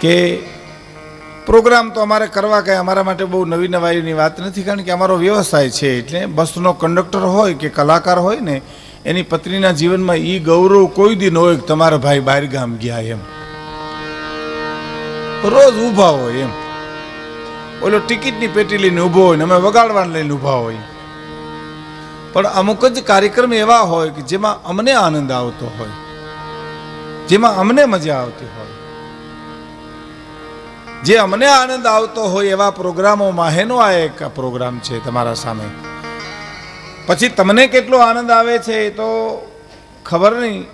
કે પ્રોગ્રામ તો અમારે કરવા કાંઈ અમારા માટે બહુ નવી નવાઈની વાત નથી, કારણ કે અમારો વ્યવસાય છે એટલે બસનો કંડક્ટર હોય કે કલાકાર હોય ને, એની પત્નીના જીવનમાં એ ગૌરવ કોઈ દી ન હોય કે તમારા ભાઈ બહાર ગામ ગયા એમ. રોજ ઊભા હોય એમ. ઓલો ટિકિટની પેટી લઈને ઊભો હોય ને, અમે વગાડવાને લઈને ઊભા હોય. પણ અમુક જ કાર્યક્રમ એવા હોય કે જેમાં અમને આનંદ આવતો હોય. જેમાં અમને મજા આવતી હોય. જે અમને આનંદ આવતો હોય એવા પ્રોગ્રામોમાં હેનો આ એક પ્રોગ્રામ છે તમારા સામે. પછી તમને કેટલો આનંદ આવે છે એ તો ખબર નહીં.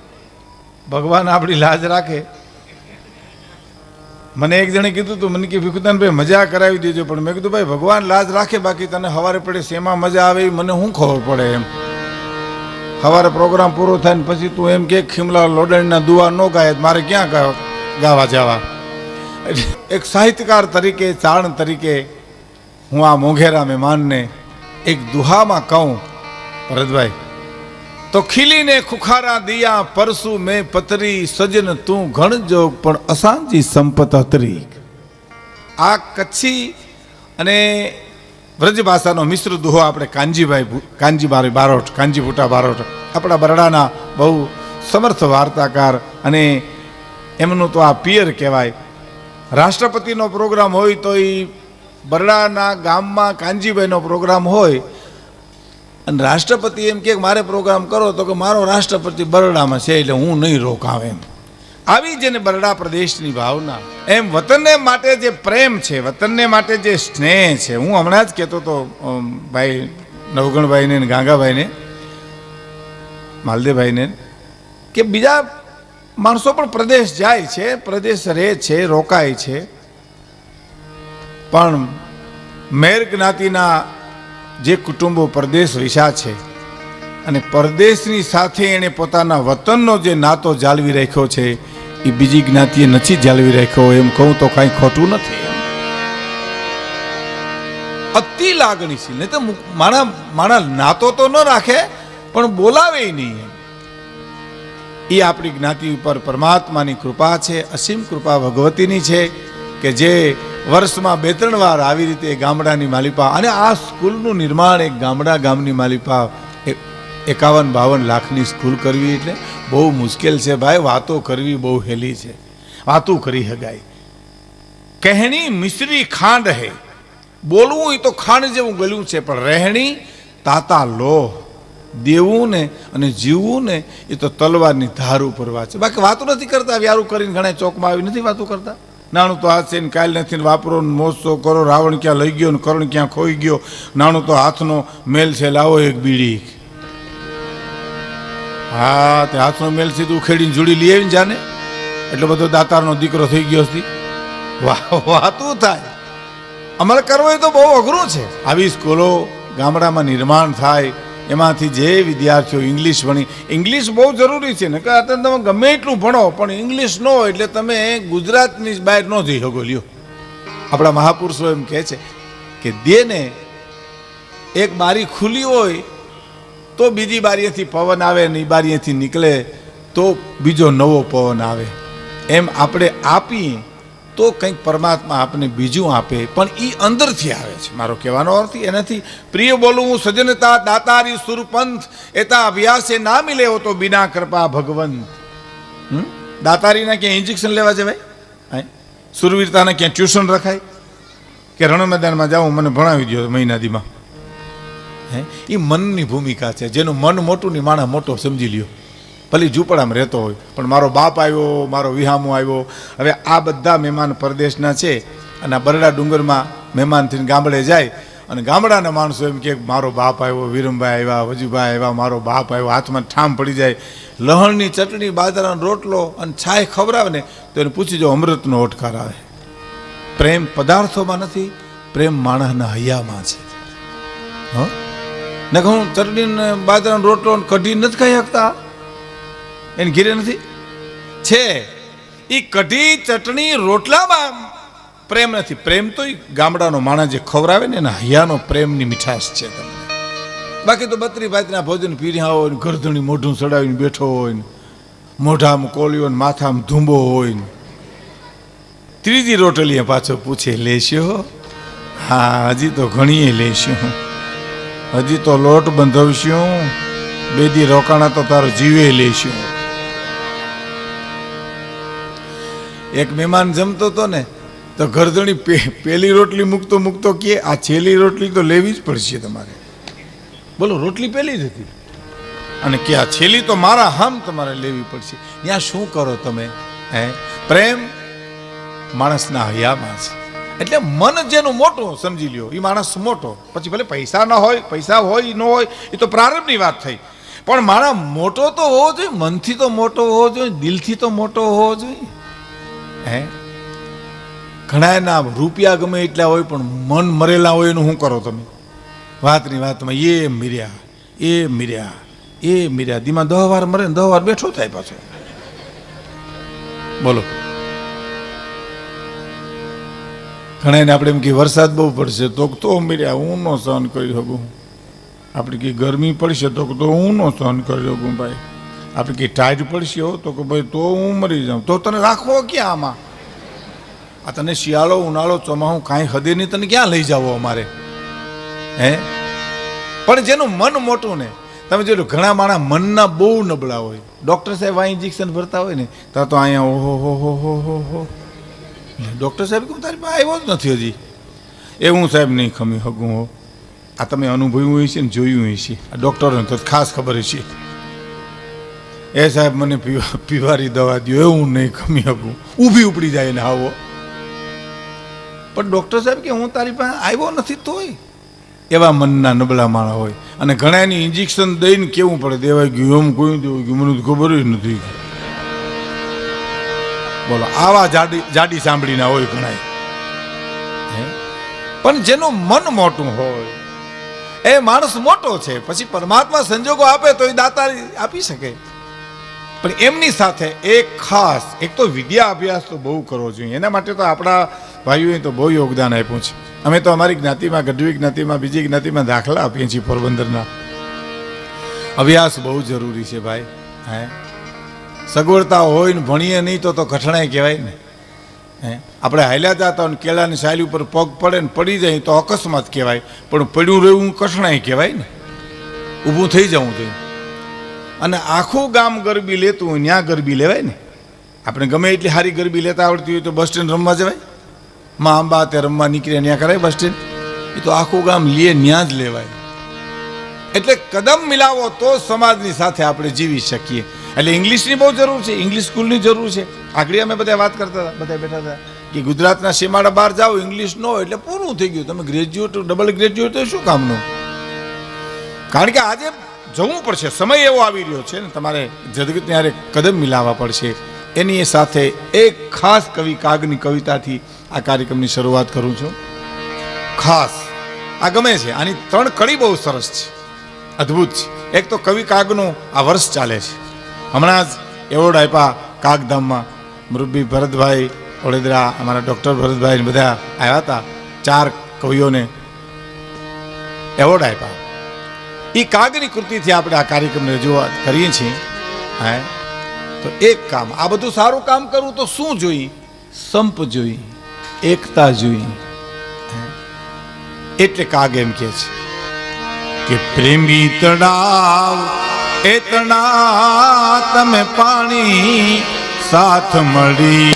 ભગવાન આપણી લાજ રાખે. મને એક જણે કીધું તું, મને કે ભીખુદાનભાઈ મજા કરાવી દેજો. પણ મેં કીધું, ભાઈ, ભગવાન લાજ રાખે, બાકી તને હવારે પડે શેમાં મજા આવે મને શું ખબર પડે એમ. સવારે પ્રોગ્રામ પૂરો થાય ને પછી તું એમ કે, ખીમલા લોડણના દુવા ન ગાય, મારે ક્યાં ગાવા જવા? એક સાહિત્યકાર તરીકે, ચાણ તરીકે હું આ મોઘેરા મહેમાનને એક દુહામાં કહું, ભરતભાઈ. તો ખીલીને ખુખારા દિયા, પરસુ મેં પતરી, સજન તું ઘણ જોગ પણ અસાંજી સંપત હતરી આ કચ્છી અને વ્રજ ભાષાનો મિશ્ર દુહો આપણે કાનજીભાઈ કાનજીભાઈ બારોટ, કાનજીભૂટા બારોટ, આપણા બરડાના બહુ સમર્થ વાર્તાકાર અને એમનું તો આ પિયર કહેવાય. રાષ્ટ્રપતિનો પ્રોગ્રામ હોય તો એ બરડાના ગામમાં કાનજીભાઈનો પ્રોગ્રામ હોય. અને રાષ્ટ્રપતિ એમ કે મારે પ્રોગ્રામ કરો તો કે મારો રાષ્ટ્રપતિ બરડામાં છે એટલે હું નહીં રોકાવ એમ. આવી જેને બરડા પ્રદેશની ભાવના. એમ વતનને માટે જે પ્રેમ છે, વતનને માટે જે સ્નેહ છે, હું હમણાં જ કહેતો હતો ભાઈ નવગણભાઈને ગાંગાભાઈને માલદેવભાઈને કે બીજા માણસો પણ પ્રદેશ જાય છે, પ્રદેશ રહે છે, રોકાય છે પણ મેર જ્ઞાતિના જે કુટુંબો પરદેશ વિશા છે અને પરદેશની સાથે એણે પોતાના વતનનો જે નાતો જાળવી રાખ્યો છે, એ બીજી જ્ઞાતિએ નથી જાળવી રાખ્યો, એમ કહું તો કાંઈ ખોટું નથી. અતિ લાગણીશીલ, નહીં તો મારા માણા નાતો તો ન રાખે, પણ બોલાવે નહીં એ આપણી જ્ઞાતિ ઉપર પરમાત્માની કૃપા છે, અસીમ કૃપા ભગવતીની છે કે જે વર્ષમાં બે ત્રણ વાર આવી રીતે ગામડાની માલિપા અને આ સ્કૂલનું નિર્માણ એક ગામડા ગામની માલિપા એકાવન બાવન લાખની સ્કૂલ કરવી એટલે બહુ મુશ્કેલ છે ભાઈ, વાતો કરવી બહુ હેલી છે, વાતો કરી હગાય. કહેણી મિશ્રી ખાંડ હે, બોલવું એ તો ખાંડ જેવું ગળ્યું છે, પણ રહેણી તાતા લોહ. દેવું ને અને જીવવું ને એ તો તલવારની ધાર ઉપર વાત છે બાકી વાતો નથી કરતા, વ્યારું કરીને ઘણા ચોકમાં આવી નથી વાતો કરતા. નાણું તો હાથ છે ને કાલ નથી ને વાપરો ને મોજશો કરો, રાવણ ક્યાં લઈ ગયો ને કરણ ક્યાં ખોઈ ગયો, નાણું તો હાથનો મેલ છે, લાવો એક બીડી. હા, તે હાથનો મેલ છે, તું ખેડીને જોડી લઈ આવીને જાને. એટલો બધો દાતારનો દીકરો થઈ ગયો હતી વાહ વાતું થાય. અમલ કરવો એ તો બહુ અઘરું છે. આવી સ્કૂલો ગામડામાં નિર્માણ થાય એમાંથી જે વિદ્યાર્થીઓ ઇંગ્લિશ ભણી ઇંગ્લિશ બહુ જરૂરી છે ને કે અત્યારે તમે ગમે એટલું ભણો, પણ ઇંગ્લિશ ન હોય એટલે તમે ગુજરાતની બહાર ન જઈ શકો, લ્યો. આપણા મહાપુરુષો એમ કહે છે કે દેને એક બારી ખુલ્લી હોય, તો બીજી બારીએથી પવન આવે ને એ બારીએથી નીકળે, તો બીજો નવો પવન આવે. એમ આપણે આપીએ તો કંઈક પરમાત્મા આપને બીજું આપે, પણ એ અંદરથી આવે છે. મારો કહેવાનો અર્થ એનાથી, પ્રિય બોલું હું સજનતા દાતારી સુરપંથ, એતા અભ્યાસે ના મિલે તો બિના કૃપા ભગવંત? દાતારીના ક્યાં ઇન્જેક્શન લેવા જવાય? સુરવીરતાના ક્યાં ટ્યુશન રખાય? કે રણ મેદાનમાં જાઉં, મને ભણાવી દો મહિનાદીમાં. હે? એ મનની ભૂમિકા છે. જેનું મન મોટું ને માણસ મોટો સમજી લ્યો. ભલે ઝૂંપડામાં રહેતો હોય, પણ મારો બાપ આવ્યો, મારો વિહામો આવ્યો. હવે આ બધા મહેમાન પરદેશના છે અને બરડા ડુંગરમાં મહેમાન થઈને ગામડે જાય અને ગામડાના માણસો એમ કે મારો બાપ આવ્યો, વિરમભાઈ આવ્યા, વજુભાઈ આવ્યા, મારો બાપ આવ્યો, હાથમાં ઠામ પડી જાય. લહણની ચટણી, બાજરાનો રોટલો અને છાય ખવડાવે ને તો એને પૂછી જો અમૃતનો ઓટકાર આવે. પ્રેમ પદાર્થોમાં નથી, પ્રેમ માણસના હૈયામાં છે. હં? ને હું ચટણી બાજરાનો રોટલો કઢી નથી ખાઈ શકતા? એને ઘીરે નથી? છે. એ કઢી, ચટણી, રોટલામાં પ્રેમ નથી. પ્રેમ તો એ ગામડાનો માણસ જે ખવડાવે ને એના હૈયાનો પ્રેમની મીઠાશ છે તમને. બાકી તો બત્રી ભાતના ભોજન પીર્યા હોય ને ગરદણી મોઢું ચડાવીને બેઠો હોય ને, મોઢામાં કોલ્યો ને માથામાં ધૂંબો હોય ને. ત્રીજી રોટલીએ પાછો પૂછે, લેશો? હા, હજી તો ઘણીએ લેશું. હજી તો લોટ બંધવશું. બે દી રોકાણા તો તારો જીવે લેશું. એક મહેમાન જમતો હતો ને તો ગરદણી પેલી રોટલી મૂકતો મૂકતો કે આ છેલ્લી રોટલી તો લેવી જ પડશે તમારે. બોલો રોટલી પેલી જ હતી? અને કે આ છેલ્લી તો મારા હામ તમારે લેવી પડશે. ત્યાં શું કરો તમે? હે? પ્રેમ માણસના હયામાં છે. એટલે મન જેનું મોટું સમજી લ્યો એ માણસ મોટો. પછી ભલે પૈસા ન હોય પૈસા હોય ન હોય એ તો પ્રારંભની વાત થઈ. પણ મારા મોટો તો હોવો જોઈએ મનથી તો મોટો હોવો જોઈએ દિલથી તો મોટો હોવો જોઈએ. હે? ઘણા ના રૂપિયા ગમે એટલા હોય, પણ મન મરેલા હોય એનું શું કરો તમે? વાતની વાતમાં એ મીર્યા એ મીર્યા એ મીર્યા. દીમાં દહ વાર મરે ને દહ વાર બેઠો થાય પાછો. બોલો. ઘણાને આપણે એમ કે વરસાદ બહુ પડશે, તો તો મીર્યા, હું ન સહન કરી શકું. આપણે કે ગરમી પડશે, તો તો હું ન સહન કરી શકું, ભાઈ. આપણે કે ટાઈટ પડશે હો, તો કે ભાઈ તો હું મરી જાઉં. તો તને રાખવો ક્યાં આમાં? આ તને શિયાળો, ઉનાળો, ચોમાહું કાંઈ હદે નહીં, તને ક્યાં લઈ જાવો અમારે? હે? પણ જેનું મન મોટું ને, તમે જોયું ઘણા માણા મનના બહુ નબળા હોય. ડૉક્ટર સાહેબ આ ઇન્જેક્શન ભરતા હોય ને ત્યાં તો અહીંયા ઓહો, હો હો હો હો હો. ડૉક્ટર સાહેબ કહું, તારી પાસે આવ્યો જ નથી હજી. એ હું સાહેબ નહીં ખમી હગું હો. આ તમે અનુભવ્યું છે ને જોયું છે આ ડૉક્ટરોને તો ખાસ ખબર છે એ સાહેબ મને પીવા પીવાની દવા દો એ હું નહીં ખમી શકું ઊભી ઉપડી જાય ને આવો. પણ ડૉક્ટર સાહેબ કે હું તારી પાસે આવ્યો નથી તોય. એવા મનના નબળા માળા હોય. અને ઘણા એની ઇન્જેક્શન દઈને કેવું પડે? દેવાય ગયું, એમ કોઈ દેવું ગયું. મને ખબર જ નથી. બોલો, આવા જાડી જાડી સાંભળીને હોય ઘણા પણ જેનું મન મોટું હોય, એ માણસ મોટો છે. પછી પરમાત્મા સંજોગો આપે તો એ દાતા આપી શકે. પણ એમની સાથે એક ખાસ, એક તો વિદ્યા અભ્યાસ તો બહુ કરવો જોઈએ. એના માટે તો આપણા ભાઈઓએ તો બહુ યોગદાન આપ્યું છે. અમે તો અમારી જ્ઞાતિમાં, ગઢવી જ્ઞાતિમાં, બીજી જ્ઞાતિમાં દાખલા આપીએ છીએ પોરબંદરના. અભ્યાસ બહુ જરૂરી છે ભાઈ, હે? સગવડતા હોય ને ભણીએ નહીં તો તો કઠણાઈ કહેવાય ને. આપણે હાલ્યા જતા હોય ને કેળાની સાયલી ઉપર પગ પડે ને પડી જાય તો અકસ્માત કહેવાય. પણ પડ્યું રહેવું કઠણાઈ કહેવાય ને. ઊભું થઈ જવું જોઈએ. અને આખું ગામ ગરબી લેતું હોય ત્યાં ગરબી લેવાય ને. આપણે ગમે એટલી સારી ગરબી લેતા આવડતી હોય તો બસ સ્ટેન્ડ રમવા જવાય. માં અંબા તે રમવા નીકળે ત્યાં કરાય બસ સ્ટેન્ડ. એ તો આખું ગામ લે ત્યાં જ લેવાય. એટલે કદમ મિલાવો તો સમાજની સાથે આપણે જીવી શકીએ. એટલે ઇંગ્લિશની બહુ જરૂર છે, ઇંગ્લિશ સ્કૂલની જરૂર છે. આગળ અમે બધા વાત કરતા હતા, બધા બેઠા હતા કે ગુજરાતના સીમાડા બહાર જાઓ, ઇંગ્લિશ ન હોય એટલે પૂરું થઈ ગયું. તમે ગ્રેજ્યુએટ ડબલ ગ્રેજ્યુએટ શું કામનું? કારણ કે આજે જવું પડશે. સમય એવો આવી રહ્યો છે ને, તમારે જગત ત્યારે કદમ મિલાવવા પડશે. એની સાથે એક ખાસ કવિ, કાગની કવિતાથી આ કાર્યક્રમની શરૂઆત કરું છું. ખાસ. આ ગમે છે. આની ત્રણ કડી બહુ સરસ છે. અદ્ભુત છે. એક તો કવિ કાગનું આ વર્ષ ચાલે છે. હમણાં જ એવોર્ડ આપ્યા કાગધામમાં. મુરબ્બી ભરતભાઈ વડોદરા, અમારા ડૉક્ટર ભરતભાઈ બધા આવ્યા હતા. ચાર કવિઓને એવોર્ડ આપ્યા. એ કાગની કૃતિથી આપણે આ કાર્યક્રમ રજૂઆત કરીએ છીએ. હે? તો એક કામ, આ બધું સારું કામ કરવું તો શું જોઈ? સંપ જોઈ, એકતા જોઈ. એટલે કાગ એમ કે છે કે પ્રેમી તળાવ એ તળા તમે પાણી સાથ મળી.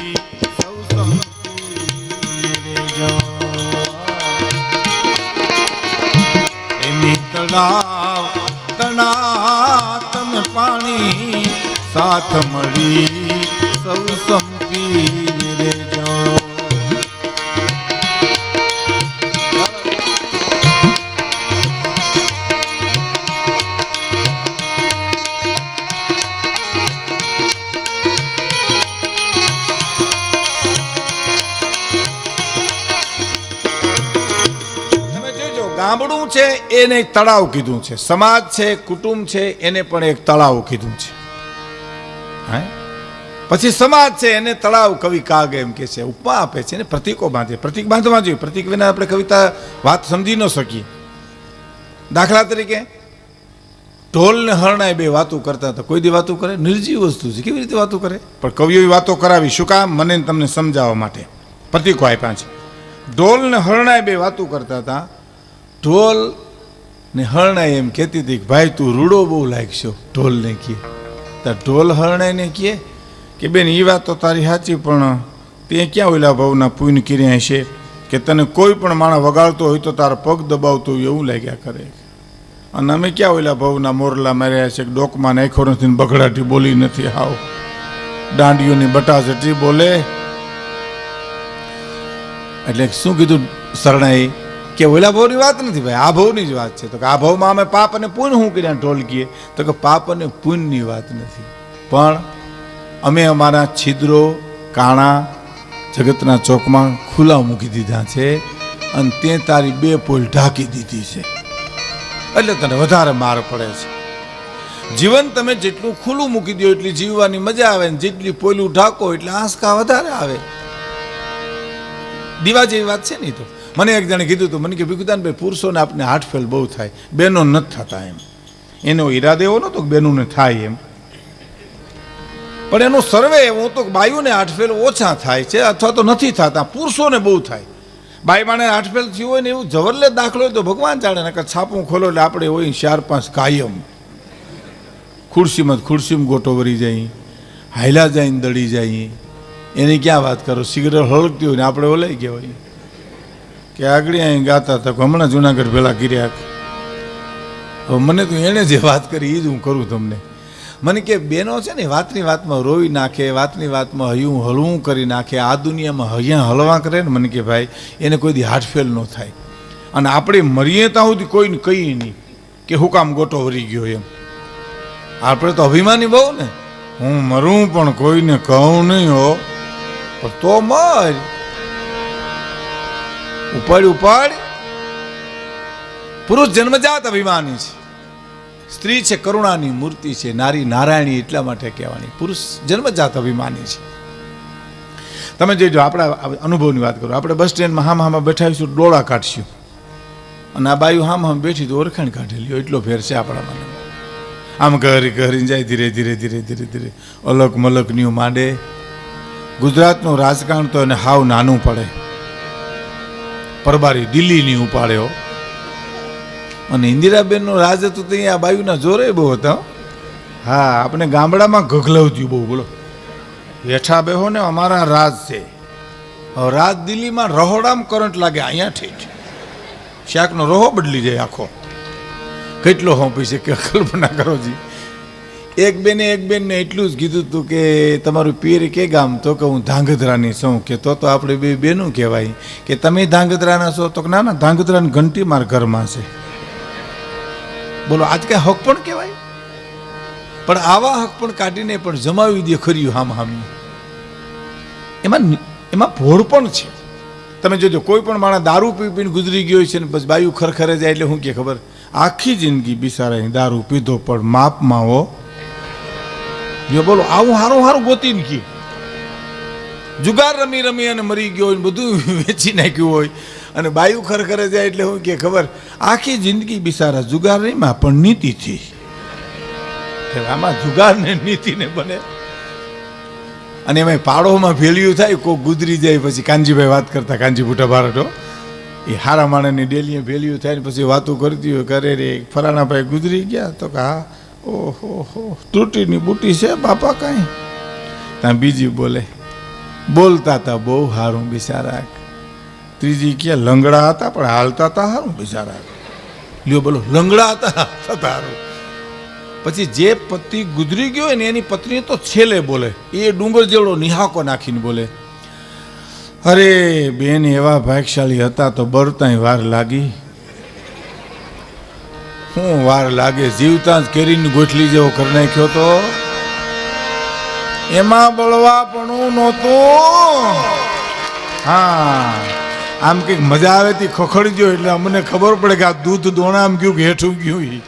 તળાવ સાથ મળી સૌ સંપી રે ગામડું છે, એને તળાવ કીધું છે. સમાજ છે, કુટુંબ છે, એને પણ એક તળાવ કીધું છે. પછી સમાજ છે, એને તળાવ કવિ કાગ એમ કે છે, ઉપમા આપે છે એને પ્રતીકો બાંધે. પ્રતીક બાંધવા જોઈએ. પ્રતીક વિના આપણે કવિતા, વાત સમજી ન શકીએ. દાખલા તરીકે ઢોલ ને હરણાય બે વાતો કરતા હતા. કોઈ દી વાતો કરે? નિર્જીવ વસ્તુ છે. કેવી રીતે વાતો કરે? પણ કવિઓએ વાતો કરાવી. શું કામ? મને તમને સમજાવવા માટે. પ્રતિકો આપ્યા છે. ઢોલ ને હરણાએ બે વાતો કરતા હતા. ઢોલ ને હરણાય એમ કહેતી હતી કે, ભાઈ, તું રૂડો બહુ લાગશો. ઢોલને કહે. તો ઢોલ હરણાઈને કહે કે, બેન એ વાત તો તારી સાચી, પણ તે ક્યાં ઓલા ભાવના પૂન કર્યા છે કે તને કોઈ પણ માણસ વગાડતો હોય તો તારા પગ દબાવતો હોય એવું લાગ્યા કરે. અને અમે ક્યાં ઓલા ભાવના મોરલા માર્યા છે કે, ડોકમાં નાખ્યો નથી બગડાટી બોલી નથી, હાવ. દાંડીઓની બટાસટી બોલે. એટલે શું કીધું શરણાએ કે ઓલા ભાવની વાત નથી ભાઈ, આ ભાવની જ વાત છે. તો કે આ ભાવમાં અમે પાપ અને પુણ્ય શું કર્યા ઢોલકીએ તો કે પાપ અને પુણ્યની વાત નથી. પણ અમે અમારા છિદ્રો, કાણા, જગતના ચોકમાં ખુલ્લા મૂકી દીધા છે અને તે તારી બે પોલ ઢાંકી દીધી છે. એટલે તને વધારે માર પડે છે. જીવન તમે જેટલું ખુલ્લું મૂકી દો એટલી જીવવાની મજા આવે ને જેટલી પોલું ઢાંકો એટલે આંસકા વધારે આવે. દીવા જેવી વાત છે નહીં તો? મને એક જણે કીધું હતું, મને કે, ભીખુદાનભાઈ, પુરુષોને આપને હાર્ટ ફેલ બહુ થાય. બહેનો નથી થતા એમ. એનો ઈરાદો એવો નહોતો કે બહેનોને થાય એમ. પણ એનો સર્વે એવો તો બાયુને હાર્ટફેલ ઓછા થાય છે અથવા તો નથી થતા, પુરુષોને બહુ થાય. બાઈ માણે હાર્ટફેલ થયું હોય ને એવું જવરલે દાખલો હોય તો ભગવાન જાણે, નકર છાપું ખોલો એટલે આપણે હોય ચાર પાંચ કાયમ. ખુરશીમાં ખુરશીમાં ગોટો વરી જાય, હાયલા જઈને દડી જાય. એની ક્યાં વાત કરો? સિગરેટ હળગતી હોય ને આપણે ઓલાઈ ગયા હોય કે આગળ અહીં ગાતા હતા હમણાં જુનાગઢ ભેલા કર્યા હવે મને તો એણે જે વાત કરી એ જ હું કરું તમને. મને કે બેનો છે ને, વાતની વાતમાં રોઈ નાખે, વાતની વાતમાં હયું હળવું કરી નાખે, આ દુનિયામાં હૈયા હળવા કરે ને, મને કે ભાઈ, એને કોઈ દી હાર્ટફેલ ન થાય. અને આપણે મરીએ ત્યાં સુધી કોઈને કહીએ નહીં કે હું કામ ગોટો વરી ગયો એમ. આપણે તો અભિમાની બહુ ને. હું મરું પણ કોઈને કહું નહીં હો. પણ તો મર. ઉપાડ ઉપાડ પુરુષ જન્મજાત અભિમાની છે. સ્ત્રી છે કરુણાની મૂર્તિ છે. નારી નારાયણી એટલા માટે કહેવાની. પુરુષ જન્મજાત અભિમાની છે. તમે જોજો આપણા અનુભવની વાત કરો. આપણે બસ સ્ટેન્ડમાં હામ હામાં બેઠાવીશું, ડોળા કાઢશું. અને આ બાયું હામ હામ બેઠી તો ઓળખાણ કાઢેલી એટલો ફેર છે આપણા મને આમ ઘરી કરીને જાય ધીરે ધીરે ધીરે ધીરે ધીરે. અલગ મલકની માંડે. ગુજરાતનું રાજકારણ તો એને હાવ નાનું પડે. પરબારી દિલ્હીની ઉપાડ્યો. અને ઇન્દિરાબેનનો રાજ હતો તો અહીંયા બાયુના જોરે બહુ હતા હા. આપણે ગામડામાં ગગલવતી બહુ, બોલો. હેઠા બેહો ને અમારા રાજ છે. રાજ દિલ્હીમાં રહોડામ કરંટ લાગે, અહીંયા ઠેઠ. શાકનો રોહો બદલી જાય આખો. કેટલો હોંપી છે, કે કલ્પના કરો જી. એક બેને એક બેનને એટલું જ કીધું હતું કે તમારું પીર કે ગામ? તો કે હું ધાંગધ્રાની છું. કે તો તો આપણે બે બેનું કહેવાય. કે તમે ધાંગધ્રાના છો તો ના ના, ધાંગધ્રાની ઘંટી માર ઘરમાં છે. બોલો, આજ કાંઈ હક પણ કહેવાય? પણ આવા હક પણ કાઢીને પણ જમાવી દે ખર્યું હામ હામી એમાં એમાં ભોળ પણ છે. તમે જોજો, કોઈ પણ માણસ દારૂ પી પીને ગુજરી ગયો છે ને, બસ બાયું ખરખરે જાય એટલે શું કે ખબર? આખી જિંદગી બિસારા દારૂ પીધો પણ માપમાં હો જો બોલો આવું હારું હારું ગોતીને કી જુગાર રમી રમી અને મરી ગયો હોય બધું વેચી નાખ્યું હોય. અને બાયું ખરખરે જાય એટલે શું કે, ખબર, આખી જિંદગી બિસારા જુગાર નહીં, માં પણ નીતિથી આમાં જુગાર ને નીતિ ને બને. અને એમાં પાડોમાં ફેલ્યું થાય કોઈ ગુજરી જાય, પછી કાનજીભાઈ વાત કરતા, કાનજી ભૂટા બારટો એ હારા માણસની ડેલીએ ભેલિયું થાય ને પછી વાતો કરતી હોય, કરે રે, ફલાણા ભાઈ ગુજરી ગયા. તો કે, હા. ઓહો હો તૂટીની બુટી છે બાપા કાંઈ? ત્યાં બીજી બોલે, બોલતા હતા બહુ સારું બિચારા ત્રીજી કે, લંગડા હતા, પણ હાલતા હતા સારું બિચારા લ્યો બોલો, લંગડા હતા, હાલતા હતા સારું પછી જે પતિ ગુજરી ગયો ને, એની પત્ની તો છેલ્લે બોલે, એ ડુંગર જેવડો નિહાકો નાખીને બોલે, અરે બેન, એવા ભાગશાળી હતા તો બરતાય વાર લાગી. શું વાર લાગે જીવતા જ કેરીની ગોઠલી જેવો કરી નાખ્યો તો? એમાં બળવા પણ નહોતું. હા, આમ કંઈક મજા આવે તી ખખડી ગયો એટલે અમને ખબર પડે કે આ દૂધ દોણા આમ ગયું કે હેઠું ગયું